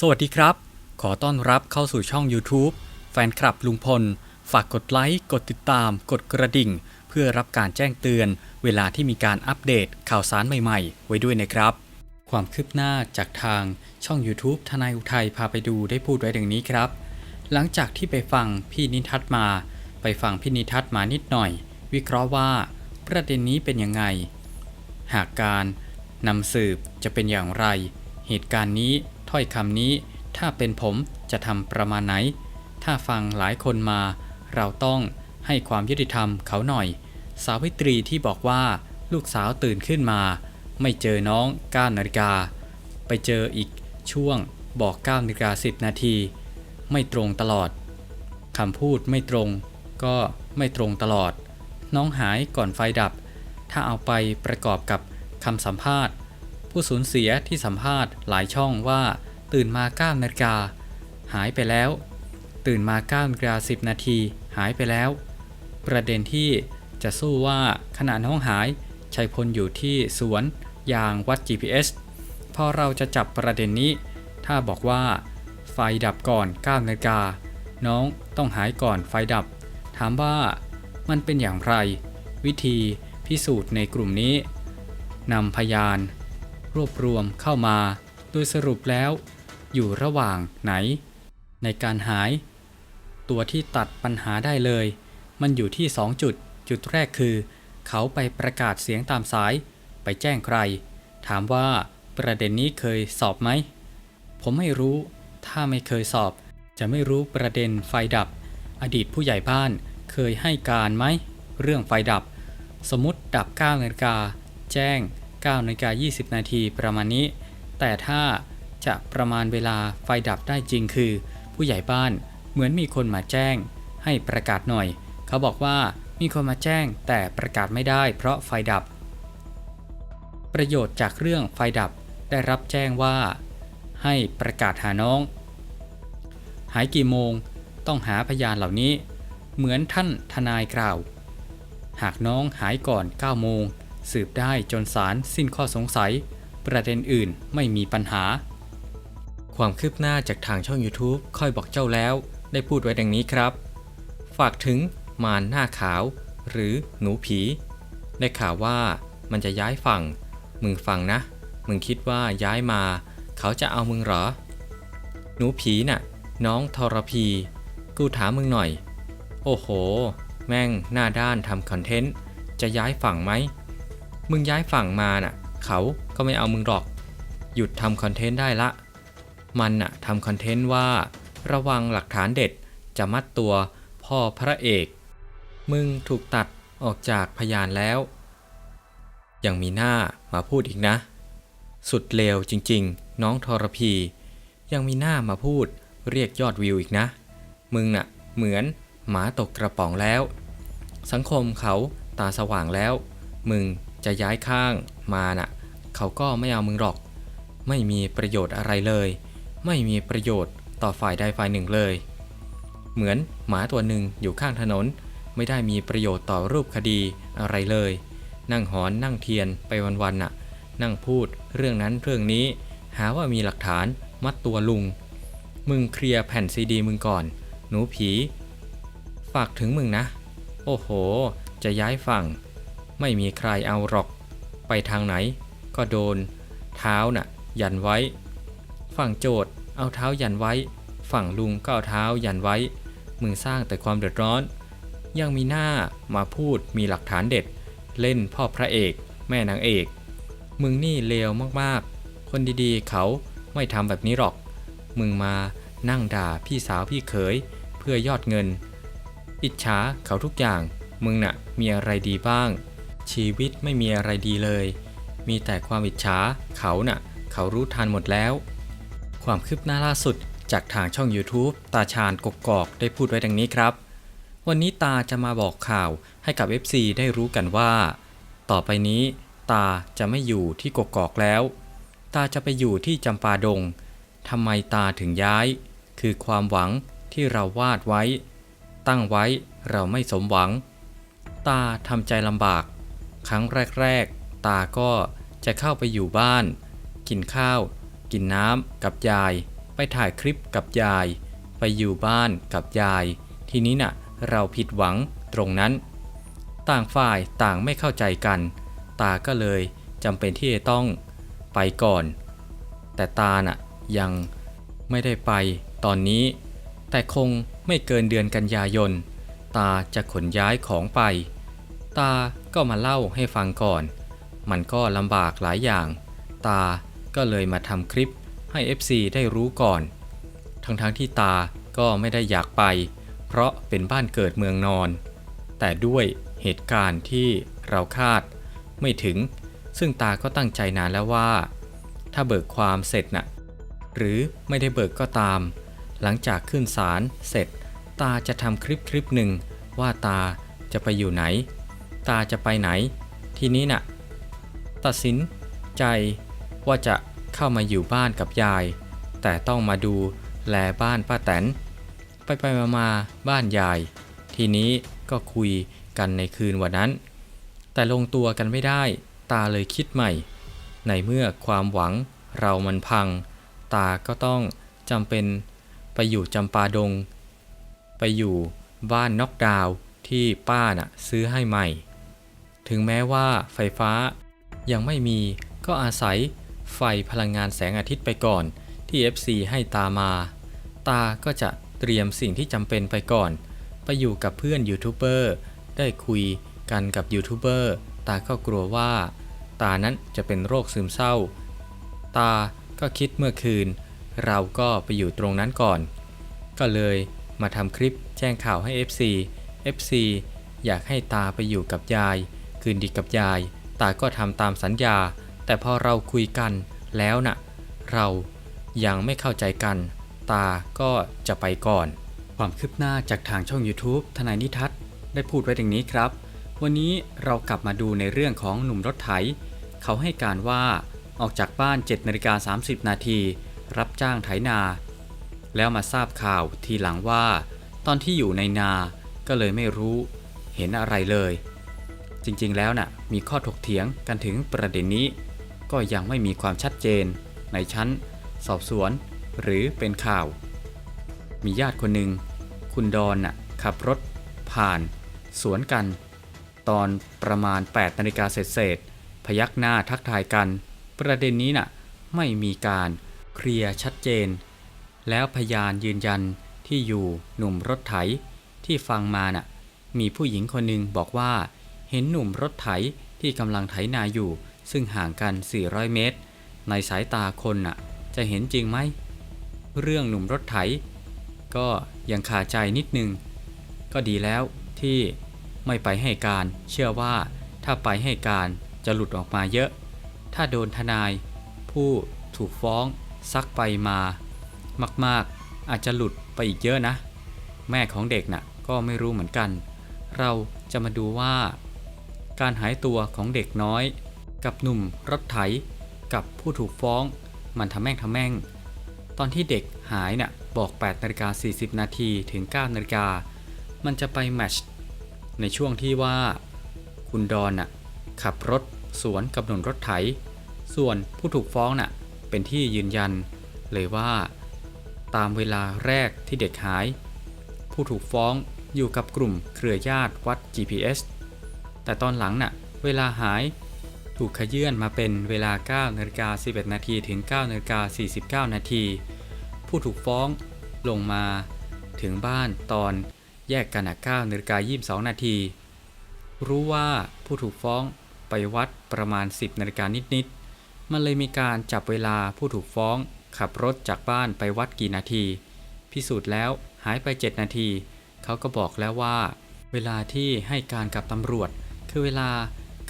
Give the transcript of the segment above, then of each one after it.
สวัสดีครับ ขอต้อนรับเข้าสู่ช่อง YouTube แฟนคลับลุงพล ฝากกดไลค์ กดติดตาม กดกระดิ่ง เพื่อรับการแจ้งเตือน เวลาที่มีการอัปเดตข่าวสารใหม่ๆ ไว้ด้วยนะครับ ความคืบหน้าจากทางช่อง YouTube ทนายอุทัยพาไปดูได้พูดไว้ดังนี้ครับ หลังจากที่ไปฟังพี่นิทัศมา ไปฟังพี่นิทัศมานิดหน่อย วิเคราะห์ว่า ประเด็นนี้เป็นยังไง หากการนำสืบจะเป็นอย่างไร เหตุการณ์นี้ ถ้อยคำนี้ ถ้าเป็นผมจะทำประมาณไหน ถ้าฟังหลายคนมา เราต้องให้ความยุติธรรมเขาหน่อย สาวิตรีที่บอกว่าลูกสาวตื่นขึ้นมา ไม่เจอน้อง9นาฬิกา ไปเจออีกช่วงบอก9นาฬิกา10 นาที ไม่ตรงตลอดคำพูดไม่ตรง ก็ไม่ตรงตลอด น้องหายก่อนไฟดับ ถ้าเอาไปประกอบกับคำสัมภาษณ์ ผู้สูญเสียที่สัมภาษณ์หลายช่องว่า ตื่นมา9นาฬิกาหายไปแล้ว ตื่นมา9นาฬิกา10 นาทีหายไปแล้ว ประเด็นที่จะสู้ว่าขณะน้องหายชัยพลอยู่ที่สวนยางวัด GPS พอเราจะจับประเด็นนี้ ถ้าบอกว่า ไฟดับก่อน9นาฬิกาน้องต้องหายก่อนไฟดับ ถามว่ามันเป็นอย่างไร วิธีพิสูจน์ในกลุ่มนี้นำพยาน รวบรวมเข้ามา โดยสรุปแล้ว อยู่ระหว่างไหน ในการหาย ตัวที่ตัดปัญหาได้เลย มันอยู่ที่ 2 จุด จุดแรกคือ เขาไปประกาศเสียงตามสาย ไปแจ้งใคร ถามว่าประเด็นนี้เคยสอบไหม ผมไม่รู้ ถ้าไม่เคยสอบ จะไม่รู้ประเด็นไฟดับ อดีตผู้ใหญ่บ้านเคยให้การไหม เรื่องไฟดับ สมมติดับ9นาฬิกาแจ้ง9นาฬิกา20 นาทีประมาณนี้ แต่ถ้า จะประมาณเวลาไฟดับได้จริงคือ ผู้ใหญ่บ้านเหมือนมีคนมาแจ้ง ให้ประกาศหน่อย เขาบอกว่ามีคนมาแจ้งแต่ประกาศไม่ได้เพราะไฟดับ ประโยชน์จากเรื่องไฟดับได้รับแจ้งว่า ให้ประกาศหาน้อง หายกี่โมงต้องหาพยานเหล่านี้ เหมือนท่านทนายกล่าว หากน้องหายก่อน 9 โมง สืบได้จนสารสิ้นข้อสงสัย ประเด็นอื่นไม่มีปัญหา ความคืบหน้าจากทางช่อง YouTube ค่อยบอกเจ้าแล้ว ได้พูดไว้ดังนี้ครับ ฝากถึงมารหน้าขาว หรือหนูผี ได้ข่าวว่ามันจะย้ายฝั่ง มึงฟังนะ มึงคิดว่าย้ายมา เขาจะเอามึงเหรอ หนูผีน่ะ น้องทรพี กูถามมึงหน่อย โอ้โห แม่งหน้าด้านทำคอนเทนต์ จะย้ายฝั่งไหม มึงย้ายฝั่งมาน่ะ เขาก็ไม่เอามึงหรอก หยุดทำคอนเทนต์ได้ละ มันน่ะทำคอนเทนต์ว่า ระวังหลักฐานเด็ดจะมัดตัวพ่อพระเอก มึงถูกตัดออกจากพยานแล้ว ยังมีหน้ามาพูดอีกนะ สุดเลวจริงๆ น้องทรพี ยังมีหน้ามาพูดเรียกยอดวิวอีกนะ มึงน่ะเหมือนหมาตกกระป๋องแล้ว สังคมเขาตาสว่างแล้ว มึงจะย้ายข้างมาน่ะ เขาก็ไม่เอามึงหรอก ไม่มีประโยชน์อะไรเลย ไม่มีประโยชน์ต่อฝ่ายใดฝ่ายหนึ่งเลย เหมือนหมาตัวหนึ่งอยู่ข้างถนน ไม่ได้มีประโยชน์ต่อรูปคดีอะไรเลย นั่งหอนนั่งเทียนไปวันๆน่ะ นั่งพูดเรื่องนั้นเรื่องนี้ หาว่ามีหลักฐานมัดตัวลุง มึงเคลียร์แผ่นซีดีมึงก่อน หนูผี ฝากถึงมึงนะ โอ้โห จะย้ายฝั่ง ไม่มีใครเอาหรอก ไปทางไหน ก็โดน เท้าน่ะ ยันไว้ ฝั่งโจทย์เอาเท้ายันไว้ ฝั่งลุงก็เอาเท้ายันไว้ มึงสร้างแต่ความเดือดร้อน ยังมีหน้ามาพูดมีหลักฐานเด็ด เล่นพ่อพระเอก แม่นางเอก มึงนี่เลวมากๆ คนดีๆ เขาไม่ทำแบบนี้หรอก มึงมานั่งด่าพี่สาวพี่เขยเพื่อยอดเงิน อิจฉาเขาทุกอย่าง มึงน่ะมีอะไรดีบ้าง ชีวิตไม่มีอะไรดีเลย มีแต่ความอิจฉาเขาน่ะ เขารู้ทันหมดแล้ว ความคืบหน้าล่าสุดจากทางช่อง YouTube ตาชาญกกอกได้พูดไว้ดังนี้ครับ วันนี้ตาจะมาบอกข่าวให้กับ FC ได้รู้กันว่า ต่อไปนี้ ตาจะไม่อยู่ที่กกอกแล้ว ตาจะไปอยู่ที่จำปาดงทำไมตาถึงย้าย คือความหวังที่เราวาดไว้ ตั้งไว้เราไม่สมหวัง ตาทำใจลำบาก ครั้งแรก ๆ ตาก็จะเข้าไปอยู่บ้าน กินข้าว กินน้ำกับยาย ไปถ่ายคลิปกับยาย ไปอยู่บ้านกับยาย ทีนี้น่ะ เราผิดหวังตรงนั้น ต่างฝ่ายต่างไม่เข้าใจกัน ตาก็เลยจำเป็นที่จะต้องไปก่อน แต่ตาน่ะยังไม่ได้ไปตอนนี้ แต่คงไม่เกินเดือนกันยายน ตาจะขนย้ายของไป ตาก็มาเล่าให้ฟังก่อน มันก็ลำบากหลายอย่าง ตา ก็เลยมาทำคลิปให้ FC ได้รู้ก่อน ทั้งๆที่ตาก็ไม่ได้อยากไป เพราะเป็นบ้านเกิดเมืองนอน แต่ด้วยเหตุการณ์ที่เราคาด ไม่ถึง ซึ่งตาก็ตั้งใจนานแล้วว่า ถ้าเบิกความเสร็จน่ะ หรือไม่ได้เบิกก็ตาม หลังจากขึ้นศาลเสร็จ ตาจะทำคลิปคลิปหนึ่งว่าตาจะไปอยู่ไหน ตาจะไปไหน ทีนี้น่ะ ตัดสินใจ ว่าจะเข้ามาอยู่บ้านกับยาย แต่ต้องมาดูแลบ้านป้าแตน ไปไปมามาบ้านยาย ทีนี้ก็คุยกันในคืนวันนั้น แต่ลงตัวกันไม่ได้ตาเลยคิดใหม่ ในเมื่อความหวังเรามันพัง ตาก็ต้องจำเป็นไปอยู่จำปาดง ไปอยู่บ้านน็อกดาวที่ป้าน่ะซื้อให้ใหม่ ถึงแม้ว่าไฟฟ้ายังไม่มีก็อาศัย ไฟพลังงานแสงอาทิตย์ไปก่อน ที่ FC ให้ตามา ตาก็จะเตรียมสิ่งที่จำเป็นไปก่อน ไปอยู่กับเพื่อนยูทูบเบอร์ได้คุยกันกับยูทูบเบอร์ตาก็กลัวว่า ตานั้นจะเป็นโรคซึมเศร้า ตาก็คิดเมื่อคืน เราก็ไปอยู่ตรงนั้นก่อน ก็เลยมาทำคลิปแจ้งข่าวให้ FC FC อยากให้ตาไปอยู่กับยาย คืนดีกับยาย ตาก็ทำตามสัญญา แต่พอเราคุยกันแล้วน่ะ เรายังไม่เข้าใจกัน ตาก็จะไปก่อน ความคืบหน้าจากทางช่อง YouTube ทนายนิทัศน์ได้พูดไว้ดังนี้ครับ วันนี้เรากลับมาดูในเรื่องของหนุ่มรถไถ เขาให้การว่าออกจากบ้าน7นาฬิกา30 นาทีรับจ้างไถนา แล้วมาทราบข่าวทีหลังว่า ตอนที่อยู่ในนาก็เลยไม่รู้เห็นอะไรเลย จริงๆแล้วน่ะมีข้อถกเถียงกันถึงประเด็นนี้ ก็ยังไม่มีความชัดเจน ในชั้น สอบสวน หรือเป็นข่าว มีญาติคนหนึ่ง คุณดอนน่ะขับรถ ผ่าน สวนกัน ตอนประมาณ 8นาฬิกาเศษๆพยักหน้าทักทายกัน ประเด็นนี้น่ะไม่มีการเคลียร์ชัดเจน แล้วพยานยืนยันที่อยู่หนุ่มรถไถ ที่ฟังมาน่ะมีผู้หญิงคนหนึ่งบอกว่า เห็นหนุ่มรถไถที่กำลังไถนาอยู่ ซึ่งห่างกัน 400 เมตร ในสายตาคนน่ะ จะเห็นจริงไหม เรื่องหนุ่มรถไถ ก็ยังคาใจนิดนึง ก็ดีแล้วที่ไม่ไปให้การ เชื่อว่าถ้าไปให้การจะหลุดออกมาเยอะ ถ้าโดนทนาย ผู้ถูกฟ้องซักไปมา มากๆ อาจจะหลุดไปอีกเยอะนะ แม่ของเด็กน่ะก็ไม่รู้เหมือนกัน เราจะมาดูว่า การหายตัวของเด็กน้อย กับหนุ่มรถไถ กับผู้ถูกฟ้อง มันทำแม่งทำแม่ง ตอนที่เด็กหายน่ะบอก8นาฬิกา40 นาทีถึง9นาฬิกา มันจะไปแมชในช่วงที่ว่า คุณดอนน่ะขับรถสวนกับหนุ่มรถไถ ส่วนผู้ถูกฟ้องน่ะเป็นที่ยืนยัน เลยว่า ตามเวลาแรกที่เด็กหาย ผู้ถูกฟ้องอยู่กับกลุ่มเครือญาติวัด GPS แต่ตอนหลังน่ะเวลาหาย ถูกขยื่นมาเป็นเวลา9นาฬิกา11นาทีถึง9นาฬิกา49นาทีผู้ถูกฟ้องลงมาถึงบ้านตอนแยกกันอะ9นาฬิกา22นาทีรู้ว่าผู้ถูกฟ้องไปวัดประมาณ 10นาฬิกานิดๆมันเลยมีการจับเวลาผู้ถูกฟ้องขับรถจากบ้านไปวัดกี่นาที พิสูจน์แล้วหายไป 7 นาที เขาก็บอกแล้วว่า เวลาที่ให้การกับตำรวจ คือเวลา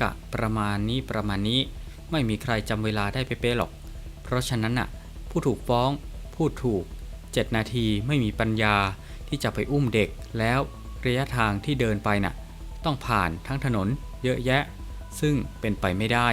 กะประมาณนี้ประมาณนี้ ไม่มีใครจำเวลาได้เป๊ะๆหรอก เพราะฉะนั้นน่ะ ผู้ถูกฟ้อง พูดถูก 7 นาทีไม่มีปัญญาที่จะไปอุ้มเด็กแล้วระยะทางที่เดินไปน่ะ ต้องผ่านทั้งถนนเยอะแยะ ซึ่งเป็นไปไม่ได้